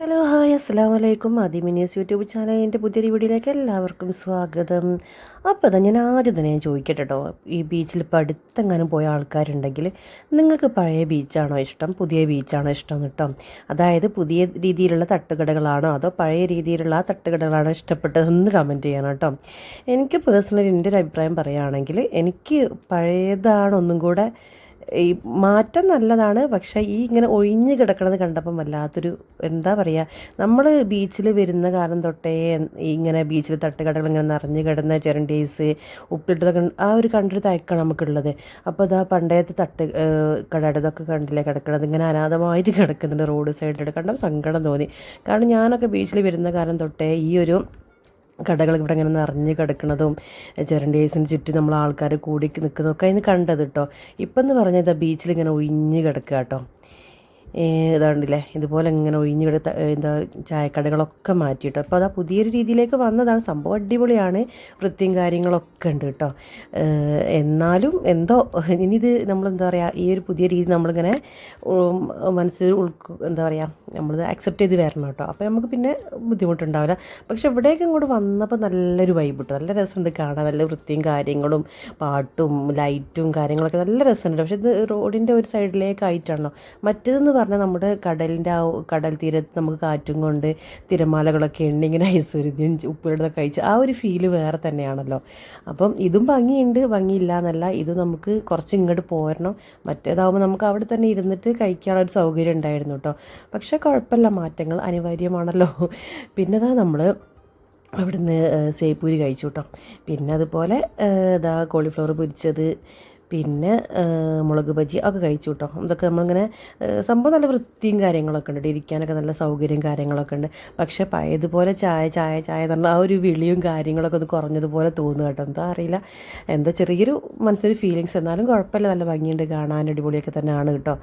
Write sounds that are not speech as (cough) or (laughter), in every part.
Hello hi അസ്സാം വലൈക്കും ആദിമിനിയസ് YouTube ചാനലിന്റെ പുതിയൊരു വീഡിയോയിലേക്ക് എല്ലാവർക്കും സ്വാഗതം. അപ്പോൾ അതാ ഞാൻ ആദ്യം തന്നെ ഞാൻ ചോദിക്കട്ടെ കേട്ടോ ഈ ബീച്ചിൽ ഇപ്പോൾ അടുത്തെങ്ങാനും പോയ ആൾക്കാരുണ്ടെങ്കിൽ നിങ്ങൾക്ക് പഴയ ബീച്ചാണോ ഇഷ്ടം? പുതിയ ബീച്ചാണോ ഇഷ്ടം കേട്ടോ അതായത് പുതിയ രീതിയിലുള്ള തട്ടുകടകളാണോ അതോ പഴയ രീതിയിലുള്ള ആ തട്ടുകടകളാണോ ഇഷ്ടപ്പെട്ടതെന്ന് കമന്റ് ചെയ്യണം കേട്ടോ എനിക്ക് പേഴ്സണലി എന്റെ ഒരു അഭിപ്രായം പറയുകയാണെങ്കിൽ എനിക്ക് പഴയതാണ് ഒന്നും കൂടെ ഈ മാറ്റം നല്ലതാണ് പക്ഷേ ഈ ഇങ്ങനെ ഒഴിഞ്ഞ് കിടക്കണത് കണ്ടപ്പം വല്ലാത്തൊരു എന്താ പറയുക നമ്മൾ ബീച്ചിൽ വരുന്ന കാലം തൊട്ടേ ഇങ്ങനെ ബീച്ചിൽ തട്ടുകടകൾ ഇങ്ങനെ നിറഞ്ഞു കിടന്ന ചെരണ്ടീസ് ഉപ്പിട്ടതൊക്കെ ആ ഒരു കണ്ടൊരു തയക്കാണ് നമുക്കുള്ളത്. അപ്പോൾ അതാ പണ്ടേത്തെ തട്ട് കടതൊക്കെ കണ്ടില്ലേ കിടക്കണത് ഇങ്ങനെ അനാഥമായിട്ട് കിടക്കുന്നുണ്ട് റോഡ് സൈഡിൽ കണ്ടപ്പോൾ സങ്കടം തോന്നി. കാരണം ഞാനൊക്കെ ബീച്ചിൽ വരുന്ന കാലം തൊട്ടേ ഈ ഒരു കടകൾ ഇവിടെ ഇങ്ങനെ നിറഞ്ഞ് കിടക്കുന്നതും ചെരണ്ടേസിന് ചുറ്റും നമ്മൾ ആൾക്കാർ കൂടി നിൽക്കുന്നതൊക്കെ അതിന് കണ്ടത് കേട്ടോ ഇപ്പം എന്ന് പറഞ്ഞാൽ ബീച്ചിൽ ഇങ്ങനെ ഒഴിഞ്ഞ് കിടക്കുക കേട്ടോ ഇതാണ്ടില്ലേ ഇതുപോലെ ഇങ്ങനെ ഒഴിഞ്ഞ് കിടത്ത എന്താ ചായക്കടകളൊക്കെ മാറ്റിയിട്ടോ. അപ്പോൾ ആ പുതിയൊരു രീതിയിലേക്ക് വന്നതാണ്. സംഭവം അടിപൊളിയാണ്. വൃത്തിയും കാര്യങ്ങളൊക്കെ ഉണ്ട് കേട്ടോ. എന്നാലും എന്തോ ഇനിയിത് നമ്മളെന്താ പറയുക ഈ ഒരു പുതിയ രീതി നമ്മളിങ്ങനെ മനസ്സിൽ ഉൾക്കു എന്താ പറയുക നമ്മളിത് അക്സെപ്റ്റ് ചെയ്ത് വരണം കേട്ടോ. അപ്പോൾ നമുക്ക് പിന്നെ ബുദ്ധിമുട്ടുണ്ടാവില്ല. പക്ഷെ ഇവിടേക്ക് ഇങ്ങോട്ട് വന്നപ്പോൾ നല്ലൊരു വൈബ് കിട്ടും. നല്ല രസമുണ്ട് കാണാൻ. നല്ല വൃത്തിയും കാര്യങ്ങളും പാട്ടും ലൈറ്റും കാര്യങ്ങളൊക്കെ നല്ല രസമുണ്ട്. പക്ഷെ ഇത് റോഡിന്റെ ഒരു സൈഡിലേക്കായിട്ടാണോ മറ്റേതെന്ന് പറഞ്ഞാൽ നമ്മുടെ കടലിന്റെ ആ കടൽ തീരത്ത് നമുക്ക് കാറ്റും കൊണ്ട് തിരമാലകളൊക്കെ ഉണ്ട് ഇങ്ങനെ ഐശ്വര്യം ഉപ്പിലിടുന്നൊക്കെ കഴിച്ച് ആ ഒരു ഫീൽ വേറെ തന്നെയാണല്ലോ. അപ്പം ഇതും ഭംഗിയുണ്ട് ഭംഗിയില്ല എന്നല്ല ഇത് നമുക്ക് കുറച്ച് ഇങ്ങോട്ട് പോരണം. മറ്റേതാവുമ്പോൾ നമുക്ക് അവിടെ തന്നെ ഇരുന്നിട്ട് കഴിക്കാനുള്ള ഒരു സൗകര്യം ഉണ്ടായിരുന്നു കേട്ടോ പക്ഷേ കുഴപ്പമില്ല മാറ്റങ്ങൾ അനിവാര്യമാണല്ലോ. (laughs) പിന്നെതാ നമ്മൾ അവിടുന്ന് സേപ്പൂരി കഴിച്ചു കേട്ടോ പിന്നെ അതുപോലെ ഇതാ കോളിഫ്ലവർ പൊരിച്ചത് പിന്നെ മുളക് ബജി ഒക്കെ കഴിച്ചു കേട്ടോ ഇതൊക്കെ നമ്മളിങ്ങനെ സംഭവം നല്ല വൃത്തിയും കാര്യങ്ങളൊക്കെ ഉണ്ട്. ഇരിക്കാനൊക്കെ നല്ല സൗകര്യം കാര്യങ്ങളൊക്കെ ഉണ്ട്. പക്ഷേ പഴയതുപോലെ ചായ ചായ ചായ എന്നുള്ള ആ ഒരു വിളിയും കാര്യങ്ങളൊക്കെ ഒന്ന് കുറഞ്ഞതുപോലെ തോന്നുക കേട്ടോ. എന്താ അറിയില്ല. എന്താ ചെറിയൊരു മനസ്സിലൊരു ഫീലിങ്സ് എന്നാലും കുഴപ്പമില്ല. നല്ല ഭംഗിയുണ്ട്. കാണാൻ അടിപൊളിയൊക്കെ തന്നെയാണ് കേട്ടോ.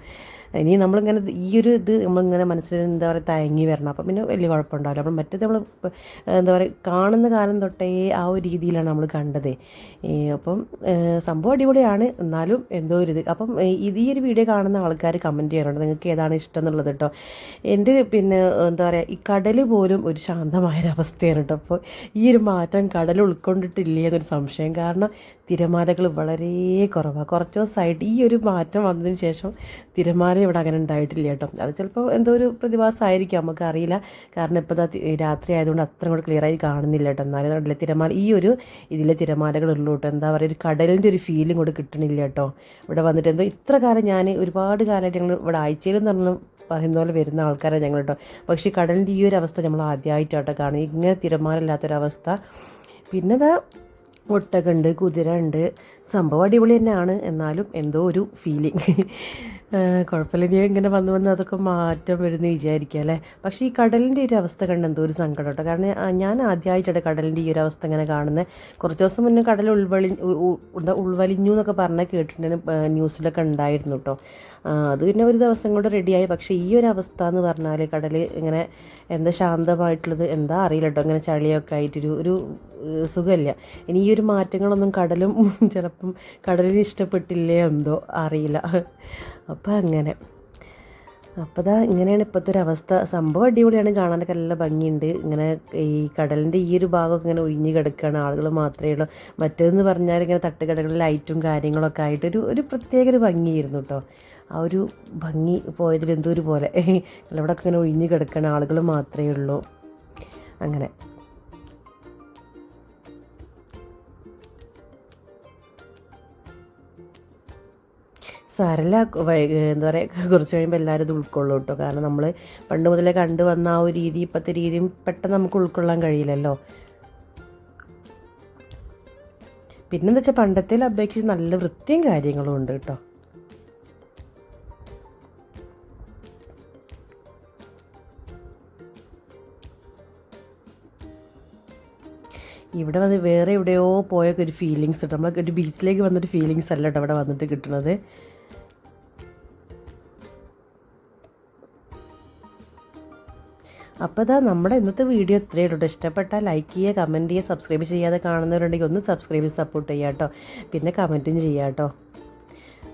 ഇനി നമ്മളിങ്ങനെ ഈ ഒരു ഇത് നമ്മളിങ്ങനെ മനസ്സിൽ എന്താ പറയുക തയങ്ങി വരണം. അപ്പം പിന്നെ വലിയ കുഴപ്പമുണ്ടാവില്ല. അപ്പം മറ്റേത് നമ്മൾ എന്താ പറയുക കാണുന്ന കാലം തൊട്ടേ ആ ഒരു രീതിയിലാണ് നമ്മൾ കണ്ടത്. അപ്പം സംഭവം അടിപൊളിയാണ്. എന്നാലും എന്തോ ഒരു ഇത്. അപ്പം ഈ ഒരു വീഡിയോ കാണുന്ന ആൾക്കാർ കമന്റ് ചെയ്യാറുണ്ട്. നിങ്ങൾക്ക് ഏതാണ് ഇഷ്ടം എന്നുള്ളത് കേട്ടോ എന്റെ പിന്നെ എന്താ പറയുക ഈ കടൽ പോലും ഒരു ശാന്തമായൊരവസ്ഥയാണ് കേട്ടോ അപ്പോൾ ഈ ഒരു മാറ്റം കടൽ ഉൾക്കൊണ്ടിട്ടില്ലേ എന്നൊരു സംശയം. കാരണം തിരമാലകൾ വളരെ കുറവാണ് കുറച്ച് ദിവസമായിട്ട് ഈ ഒരു മാറ്റം വന്നതിന് ശേഷം തിരമാല ഇവിടെ അങ്ങനെ ഉണ്ടായിട്ടില്ല കേട്ടോ അത് ചിലപ്പോൾ എന്തോ ഒരു പ്രതിഭാസമായിരിക്കും. നമുക്ക് അറിയില്ല. കാരണം ഇപ്പോൾ രാത്രി ആയതുകൊണ്ട് അത്ര കൂടെ ക്ലിയറായി കാണുന്നില്ല കേട്ടോ എന്നാലും തിരമാല ഈ ഒരു ഇതിലെ തിരമാലകളുള്ളൂ കേട്ടോ എന്താ പറയുക ഒരു കടലിന്റെ ഒരു ഫീലിംഗ് കൂടെ കിട്ടണില്ല കേട്ടോ ഇവിടെ വന്നിട്ട് എന്തോ ഇത്ര കാലം ഞാൻ ഒരുപാട് കാലമായിട്ട് ഞങ്ങൾ ഇവിടെ ആഴ്ചയിൽ നിന്നും പറയുന്ന പോലെ വരുന്ന ആൾക്കാരാണ് ഞങ്ങൾ കേട്ടോ പക്ഷേ കടലിന്റെ ഈ ഒരു അവസ്ഥ നമ്മൾ ആദ്യമായിട്ടാട്ടോ കാണും ഇങ്ങനെ തിരമാലല്ലാത്തൊരവസ്ഥ പിന്നെ അതാ ഒട്ടകുണ്ട് കുതിര ഉണ്ട് സംഭവം അടിപൊളി തന്നെയാണ്. എന്നാലും എന്തോ ഒരു ഫീലിംഗ് കുഴപ്പമില്ല. ഇനി ഇങ്ങനെ വന്ന് വന്ന് അതൊക്കെ മാറ്റം വരുമെന്ന് വിചാരിക്കുക അല്ലേ? പക്ഷേ ഈ കടലിന്റെ ഒരു അവസ്ഥ കണ്ട് എന്തോ ഒരു സങ്കടം കേട്ടോ. കാരണം ഞാൻ ആദ്യമായിട്ടാണ് കടലിന്റെ ഈ ഒരു അവസ്ഥ ഇങ്ങനെ കാണുന്നത്. കുറച്ച് ദിവസം മുന്നേ കടൽ ഉൾവളി ഉൾവലിഞ്ഞു എന്നൊക്കെ പറഞ്ഞാൽ കേട്ടിട്ടുണ്ടെങ്കിൽ ന്യൂസിലൊക്കെ ഉണ്ടായിരുന്നു കേട്ടോ. അത് പിന്നെ ഒരു ദിവസം കൊണ്ട് റെഡിയായി പക്ഷേ ഈ ഒരു അവസ്ഥ എന്ന് പറഞ്ഞാൽ കടൽ ഇങ്ങനെ എന്താ ശാന്തമായിട്ടുള്ളത് എന്താ അറിയില്ല കേട്ടോ. ഇങ്ങനെ ചളിയൊക്കെ ആയിട്ടൊരു ഒരു സുഖമില്ല. ഇനി ഈ ഒരു മാറ്റങ്ങളൊന്നും കടലും ചിലപ്പം കടലിന് ഇഷ്ടപ്പെട്ടില്ലേ എന്തോ അറിയില്ല. അപ്പോൾ അങ്ങനെ. അപ്പോൾ ഇതാ ഇങ്ങനെയാണ് ഇപ്പോഴത്തെ ഒരു അവസ്ഥ സംഭവം അടിപൊളിയാണ്. കാണാനൊക്കെ നല്ല ഭംഗിയുണ്ട്. ഇങ്ങനെ ഈ കടലിന്റെ ഈ ഒരു ഭാഗമൊക്കെ ഇങ്ങനെ ഒഴിഞ്ഞ് കിടക്കുകയാണ് ആളുകൾ മാത്രമേ ഉള്ളൂ. മറ്റേതെന്ന് പറഞ്ഞാൽ ഇങ്ങനെ തട്ടുകടകളിൽ ലൈറ്റും കാര്യങ്ങളൊക്കെ ആയിട്ട് ഒരു ഒരു പ്രത്യേക ഒരു ഭംഗിയായിരുന്നു കേട്ടോ. ആ ഒരു ഭംഗി പോയതിൽ എന്തോ ഒരു പോലെ. (laughs) ഇവിടെയൊക്കെ ഇങ്ങനെ ഒഴിഞ്ഞ് കിടക്കുകയാണ് ആളുകൾ മാത്രമേ ഉള്ളൂ. അങ്ങനെ. സാരല്ല എന്താ പറയുക (laughs) കുറച്ച് കഴിയുമ്പോൾ എല്ലാവരും ഇത് ഉൾക്കൊള്ളും കേട്ടോ കാരണം നമ്മൾ പണ്ട് മുതലേ കണ്ടു വന്ന ആ ഒരു രീതി ഇപ്പോഴത്തെ രീതിയും പെട്ടെന്ന് നമുക്ക് ഉൾക്കൊള്ളാൻ കഴിയില്ലല്ലോ. പിന്നെന്താ വെച്ചാൽ പണ്ടത്തേൽ അപേക്ഷിച്ച് നല്ല വൃത്തിയും കാര്യങ്ങളും ഉണ്ട് കേട്ടോ ഇവിടെ വന്ന് വേറെ എവിടെയോ പോയൊക്കെ ഒരു ഫീലിങ്സ് കിട്ടും നമ്മളൊക്കെ ഒരു ബീച്ചിലേക്ക് വന്നൊരു ഫീലിങ്സ് അല്ല കേട്ടോ ഇവിടെ വന്നിട്ട് കിട്ടുന്നത് അപ്പോൾ ഇതാ നമ്മുടെ ഇന്നത്തെ വീഡിയോ ഇത്രയേ ഉള്ളൂ. ഇഷ്ടപ്പെട്ടാൽ ലൈക്ക് ചെയ്യുക കമന്റ് ചെയ്യുക സബ്സ്ക്രൈബ് ചെയ്യാതെ കാണുന്നവരുണ്ടെങ്കിൽ ഒന്ന് സബ്സ്ക്രൈബ് ചെയ്ത് സപ്പോർട്ട് ചെയ്യുക കേട്ടോ. പിന്നെ കമന്റും ചെയ്യുക കേട്ടോ.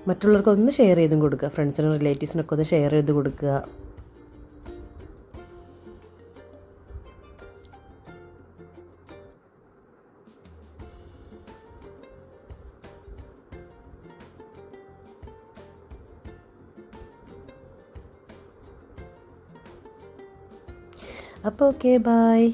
മറ്റുള്ളവർക്ക് ഒന്ന് ഷെയർ ചെയ്തും കൊടുക്കുക. ഫ്രണ്ട്സിനും റിലേറ്റീവ്സിനൊക്കെ ഒന്ന് ഷെയർ ചെയ്ത് കൊടുക്കുക. അപ്പോൾ ഓക്കെ ബായ്